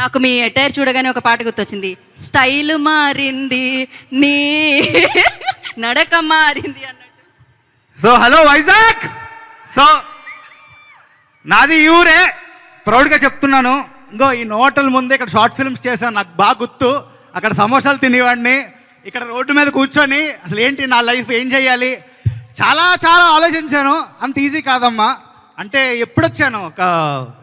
నాకు మీ అటైర్ చూడగానే ఒక పాట గుర్తొచ్చింది. స్టైల్ మారింది నీ నడక మారింది అన్నట్టు. సో హలో వైజాగ్ సో నాది ఈ ఊరే. ప్రౌడ్గా చెప్తున్నాను. ఇంకో ఈ హోటల్ ముందే ఇక్కడ షార్ట్ ఫిల్మ్స్ చేశాను. నాకు బాగా గుర్తు. అక్కడ సమోసాలు తినేవాడిని. ఇక్కడ రోడ్డు మీద కూర్చొని అసలు ఏంటి నా లైఫ్ ఏం చేయాలి? చాలా చాలా ఆలోచించాను. అంత ఈజీ కాదమ్మా. అంటే ఎప్పుడొచ్చాను? ఒక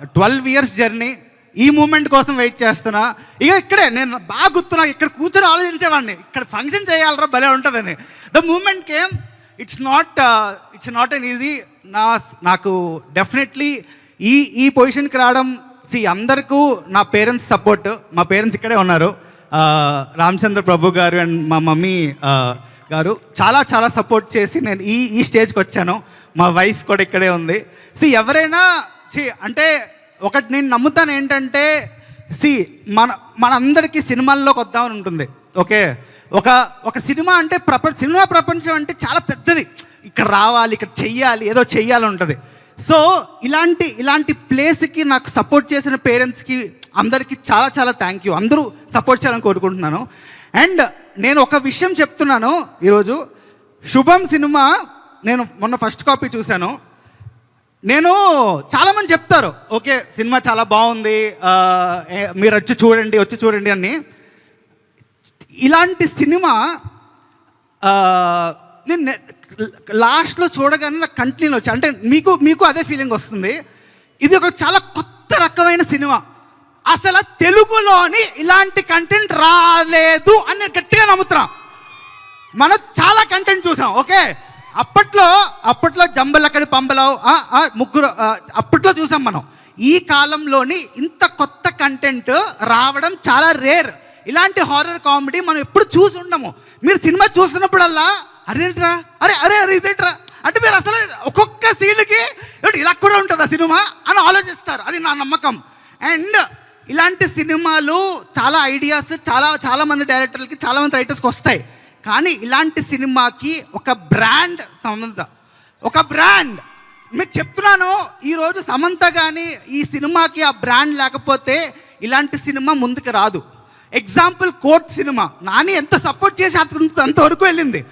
ట్వెల్వ్ ఇయర్స్ జర్నీ. ఈ మూమెంట్ కోసం వెయిట్ చేస్తున్నా. ఇక ఇక్కడే నేను బాగా గుర్తున్నా ఇక్కడ కూర్చొని ఆలోచించేవాడిని. ఇక్కడ ఫంక్షన్ చేయాలరా భలే ఉంటుందని. The moment came it's not it's not an easy. నా నాకు డెఫినెట్లీ ఈ ఈ పొజిషన్కి రావడం సి అందరికీ నా పేరెంట్స్ సపోర్ట్. మా పేరెంట్స్ ఇక్కడే ఉన్నారు. రామచంద్ర ప్రభు గారు అండ్ మా మమ్మీ గారు చాలా చాలా సపోర్ట్ చేసి నేను ఈ ఈ స్టేజ్కి వచ్చాను. మా వైఫ్ కూడా ఇక్కడే ఉంది. సి ఎవరైనా సి అంటే ఒకటి నేను నమ్ముతాను ఏంటంటే సి మన మనందరికీ సినిమాల్లోకి వద్దామని ఉంటుంది ఓకే ఒక ఒక సినిమా అంటే ప్రపంచ సినిమా ప్రపంచం అంటే చాలా పెద్దది. ఇక్కడ రావాలి ఇక్కడ చెయ్యాలి ఏదో చెయ్యాలి ఉంటుంది. సో ఇలాంటి ఇలాంటి ప్లేస్కి నాకు సపోర్ట్ చేసిన పేరెంట్స్కి అందరికీ చాలా చాలా థ్యాంక్ యూ అందరూ సపోర్ట్ చేయాలని కోరుకుంటున్నాను. అండ్ నేను ఒక విషయం చెప్తున్నాను ఈరోజు. శుభం సినిమా నేను మొన్న ఫస్ట్ కాపీ చూశాను. నేను చాలామంది చెప్తారు ఓకే సినిమా చాలా బాగుంది ఏ- మీరు వచ్చి చూడండి వచ్చి చూడండి అని. ఇలాంటి సినిమా నేను లాస్ట్లో చూడగానే నాకు కంటిన్యూ వచ్చి అంటే మీకు మీకు అదే ఫీలింగ్ వస్తుంది. ఇది ఒక చాలా కొత్త రకమైన సినిమా. అసలు తెలుగులోని ఇలాంటి కంటెంట్ రాలేదు అని నేను గట్టిగా నమ్ముతున్నాను మనం చాలా కంటెంట్ చూసాం ఓకే? అప్పట్లో అప్పట్లో జంబలక్కడి పంబలవు ఆ, ముగ్గురు అప్పట్లో చూసాం మనం. ఈ కాలంలోని ఇంత కొత్త కంటెంట్ రావడం చాలా రేర్ ఇలాంటి హారర్ కామెడీ మనం ఎప్పుడు చూసి ఉండము. మీరు సినిమా చూస్తున్నప్పుడల్లా అరేంట్రా అరే అరే అరే ఇదేంట్రా? అంటే మీరు అసలు ఒక్కొక్క సీన్కి ఇలా కూడా ఉంటుంది ఆ సినిమా అని ఆలోచిస్తారు. అది నా నమ్మకం. అండ్ ఇలాంటి సినిమాలు చాలా ఐడియాస్ చాలా చాలామంది డైరెక్టర్లకి చాలామంది రైటర్స్కి వస్తాయి. కానీ ఇలాంటి సినిమాకి ఒక బ్రాండ్ సమంత ఒక బ్రాండ్. మీకు చెప్తున్నాను ఈరోజు సమంత కానీ ఈ సినిమాకి ఆ బ్రాండ్ లేకపోతే ఇలాంటి సినిమా ముందుకు రాదు. Example court cinema. నాని ఎంత సపోర్ట్ చేసి అంత అంతవరకు వెళ్ళింది.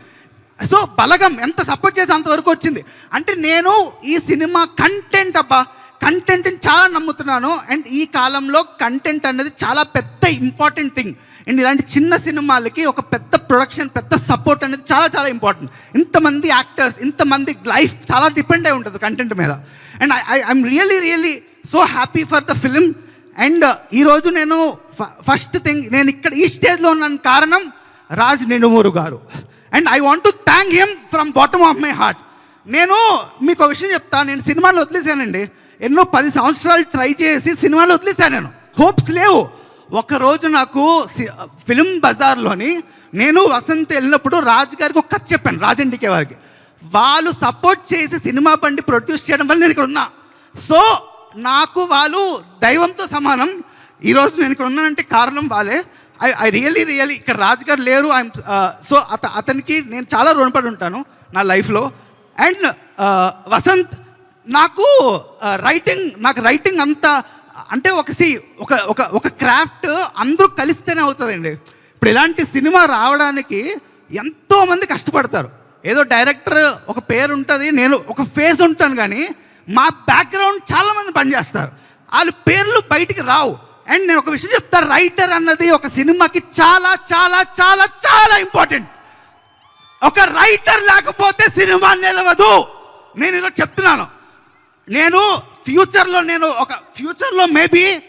సో బలగం ఎంత సపోర్ట్ చేసి అంతవరకు వచ్చింది. అంటే నేను ఈ సినిమా కంటెంట్ అబ్బా కంటెంట్ని చాలా నమ్ముతున్నాను. అండ్ ఈ కాలంలో కంటెంట్ అనేది చాలా పెద్ద ఇంపార్టెంట్ థింగ్ అండ్ ఇలాంటి చిన్న సినిమాలకి ఒక పెద్ద ప్రొడక్షన్ పెద్ద సపోర్ట్ అనేది చాలా చాలా ఇంపార్టెంట్ ఇంతమంది యాక్టర్స్ ఇంతమంది లైఫ్ చాలా డిపెండ్ అయి ఉంటుంది కంటెంట్ మీద. And I I'm really really so happy for the film and ఈరోజు నేను ఫస్ట్ థింగ్ నేను ఇక్కడ ఈ స్టేజ్లో ఉన్నాను కారణం Raj Nidumuru garu. And I want to thank him from bottom of my heart నేను మీకు ఒక విషయం చెప్తా నేను సినిమాలు వదిలేసానండి ఎన్నో పది సంవత్సరాలు ట్రై చేసి సినిమాలు వదిలేశాను నేను. హోప్స్ లేవు. ఒకరోజు నాకు సి- ఫిలిం బజార్లోని నేను వసంత్ వెళ్ళినప్పుడు రాజు గారికి ఒక కథ చెప్పాను రాజండికే వారికి. వాళ్ళు సపోర్ట్ చేసి సినిమా బండి ప్రొడ్యూస్ చేయడం వల్ల నేను ఇక్కడ ఉన్నా. సో నాకు వాళ్ళు దైవంతో సమానం. ఈరోజు నేను ఇక్కడ ఉన్నానంటే కారణం వాళ్ళే. ఐ ఐ రియలీ రియలీ ఇక్కడ రాజుగారు లేరు. ఐఎమ్ సో అత అతనికి నేను చాలా రుణపడి ఉంటాను నా లైఫ్లో. అండ్ వసంత్ నాకు రైటింగ్ నాకు రైటింగ్ అంత అంటే ఒక సి ఒక ఒక ఒక క్రాఫ్ట్ అందరూ కలిస్తేనే అవుతుందండి. ఇప్పుడు ఇలాంటి సినిమా రావడానికి ఎంతోమంది కష్టపడతారు. ఏదో డైరెక్టర్ ఒక పేరు ఉంటుంది నేను ఒక ఫేస్ ఉంటాను కానీ మా బ్యాక్గ్రౌండ్ చాలామంది పనిచేస్తారు. వాళ్ళ పేర్లు బయటికి రావు. అండ్ నేను ఒక విషయం చెప్తాను రైటర్ అన్నది ఒక సినిమాకి చాలా చాలా చాలా చాలా ఇంపార్టెంట్ ఒక రైటర్ లేకపోతే సినిమా నిలవదు. నేను ఇలా చెప్తున్నాను. నేను ఫ్యూచర్లో నేను ఒక ఫ్యూచర్లో మేబీ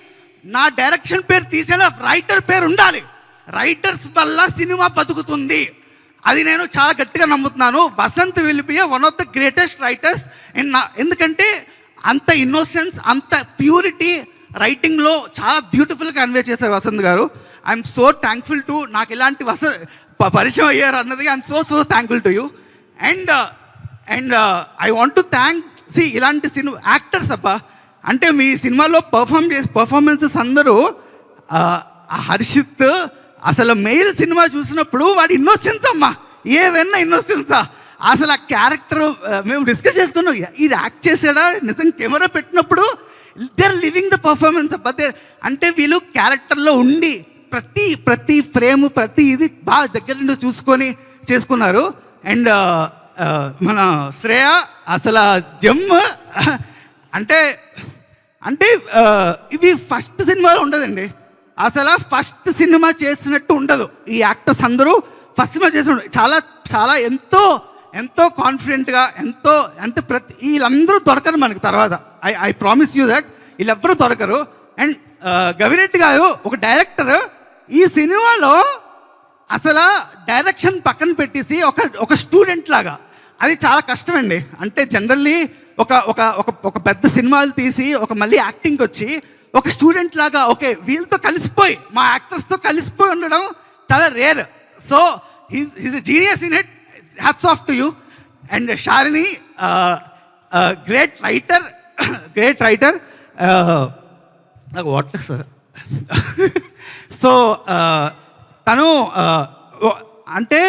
నా డైరెక్షన్ పేరు తీసేలా రైటర్ పేరు ఉండాలి. రైటర్స్ వల్ల సినిమా బతుకుతుంది. అది నేను చాలా గట్టిగా నమ్ముతున్నాను. Vasanth Vilipiya one of the greatest writers and నా ఎందుకంటే అంత ఇన్నోసెన్స్ అంత ప్యూరిటీ రైటింగ్లో చాలా బ్యూటిఫుల్గా కన్వే చేశారు వసంత్ గారు. ఐఎమ్ సో థ్యాంక్ఫుల్ టు నాకు ఇలాంటి వస ప- పరిచయం అయ్యారు అన్నది I'm so so thankful to you and and I want to thank C ఇలాంటి సినిమా యాక్టర్స్ అబ్బా అంటే మీ సినిమాలో పర్ఫామ్ చేసే పర్ఫార్మెన్సెస్ అందరూ హర్షిత్ అసలు మెయిల్ సినిమా చూసినప్పుడు వాడి ఇన్నోసెన్స్ అమ్మా. ఏవన్నా ఇన్నోసెన్సా అసలు ఆ క్యారెక్టర్ మేము డిస్కస్ చేసుకున్నాం ఇది యాక్ట్ చేసాడా నిజం కెమెరా పెట్టినప్పుడు they are living the performance అబ్బా. దే అంటే వీళ్ళు క్యారెక్టర్లో ఉండి ప్రతి ప్రతి ఫ్రేమ్ ప్రతి ఇది బాగా దగ్గర నుండి చూసుకొని చేసుకున్నారు. అండ్ మన శ్రేయ అసలు జమ్ అంటే అంటే ఇవి ఫస్ట్ సినిమాలో ఉండదండి. అసలు ఫస్ట్ సినిమా చేసినట్టు ఉండదు. ఈ యాక్టర్స్ అందరూ ఫస్ట్ సినిమా చేసి చాలా చాలా ఎంతో ఎంతో కాన్ఫిడెంట్గా ఎంతో అంటే ప్రతి వీళ్ళందరూ దొరకరు మనకి తర్వాత. I I promise you that వీళ్ళెవ్వరూ దొరకరు. అండ్ గవిరెడ్డి గారు ఒక డైరెక్టర్ ఈ సినిమాలో అసలు డైరెక్షన్ పక్కన పెట్టేసి ఒక ఒక స్టూడెంట్ లాగా అది చాలా కష్టమండి. అంటే జనరల్లీ ఒక ఒక ఒక ఒక పెద్ద సినిమాలు తీసి ఒక మళ్ళీ యాక్టింగ్కి వచ్చి ఒక స్టూడెంట్ లాగా ఓకే వీళ్ళతో కలిసిపోయి మా యాక్టర్స్తో కలిసిపోయి ఉండడం చాలా rare so he's he's genius in it hats off to you and Shalini great writer great writer నాకు వాటర్ సార్. సో uh, తను uh, అంటే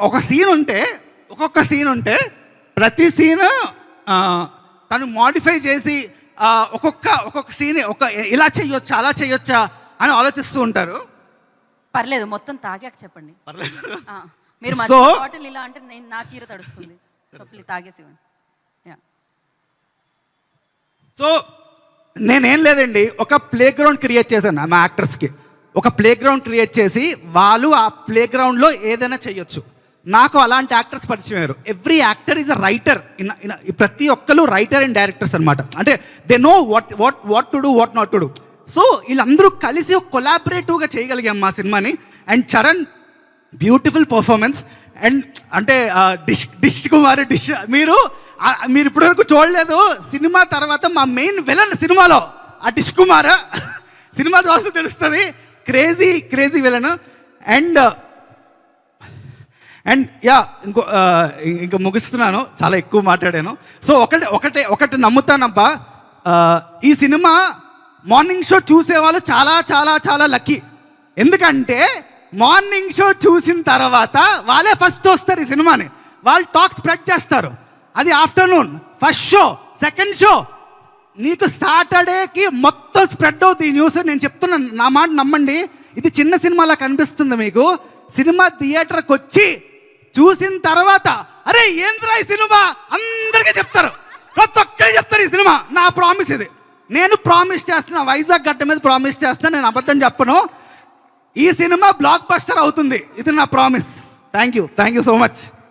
ఒక సీన్ ఉంటే ఒక్కొక్క సీన్ ఉంటే ప్రతి సీన్ తను మాడిఫై చేసి ఒక్కొక్క ఒక్కొక్క సీన్ ఒక ఇలా చెయ్యొచ్చా అలా చెయ్యొచ్చా అని ఆలోచిస్తూ ఉంటారు. పర్లేదు మొత్తం తాగాక చెప్పండి. మీరు మధ్య బాటిల్ ఇలా అంటే నేను నా చీర తడుస్తుంది. సో ప్లీజ్ తాగేసి ఇవ్వండి యా సో నేనేం లేదండి ఒక ప్లే గ్రౌండ్ క్రియేట్ చేశాను మా యాక్టర్స్కి ఒక ప్లే గ్రౌండ్ క్రియేట్ చేసి వాళ్ళు ఆ ప్లే గ్రౌండ్లో ఏదైనా చేయొచ్చు. నాకు అలాంటి యాక్టర్స్ పరిచయం అయ్యారు. Every actor is a writer in in ప్రతి ఒక్కరు రైటర్ అండ్ డైరెక్టర్స్ అనమాట అంటే they know what what what to do what not to do so వీళ్ళందరూ కలిసి కొలాబరేటివ్గా చేయగలిగాం మా సినిమాని. And Charan beautiful performance and అంటే డిష్ డిష్ కుమార్ డిష్ మీరు మీరు ఇప్పటివరకు చూడలేదు. సినిమా తర్వాత మా మెయిన్ విలన్ సినిమాలో ఆ డిష్ కుమార్ సినిమా చూస్తే తెలుస్తుంది. Crazy crazy villain and and yeah ఇంకో ఇంకా ముగిస్తున్నాను. చాలా ఎక్కువ మాట్లాడాను. సో ఒకటి ఒకటే ఒకటి నమ్ముతానబ్బా. ఈ సినిమా మార్నింగ్ షో చూసేవాళ్ళు చాలా చాలా చాలా లక్కీ. ఎందుకంటే మార్నింగ్ షో చూసిన తర్వాత వాళ్ళే ఫస్ట్ వస్తారు ఈ సినిమాని. వాళ్ళు టాక్ స్ప్రెడ్ చేస్తారు. అది afternoon first show second show. నీకు సాటర్డేకి మొత్తం స్ప్రెడ్ అవుతుంది ఈ న్యూస్ నేను చెప్తున్నాను. నా మాట నమ్మండి. ఇది చిన్న సినిమాలా కనిపిస్తుంది మీకు. సినిమా థియేటర్కి వచ్చి చూసిన తర్వాత అరే ఏంద్రా ఈ సినిమా? అందరికీ చెప్తారు. ప్రతి ఒక్కరికి చెప్తారు ఈ సినిమా. నా ప్రామిస్ ఇది. నేను ప్రామిస్ చేస్తున్నా వైజాగ్ గడ్డ మీద ప్రామిస్ చేస్తున్నా నేను అబద్ధం చెప్పను. ఈ సినిమా బ్లాక్ బస్టర్ అవుతుంది. ఇది నా promise. Thank you thank you so much.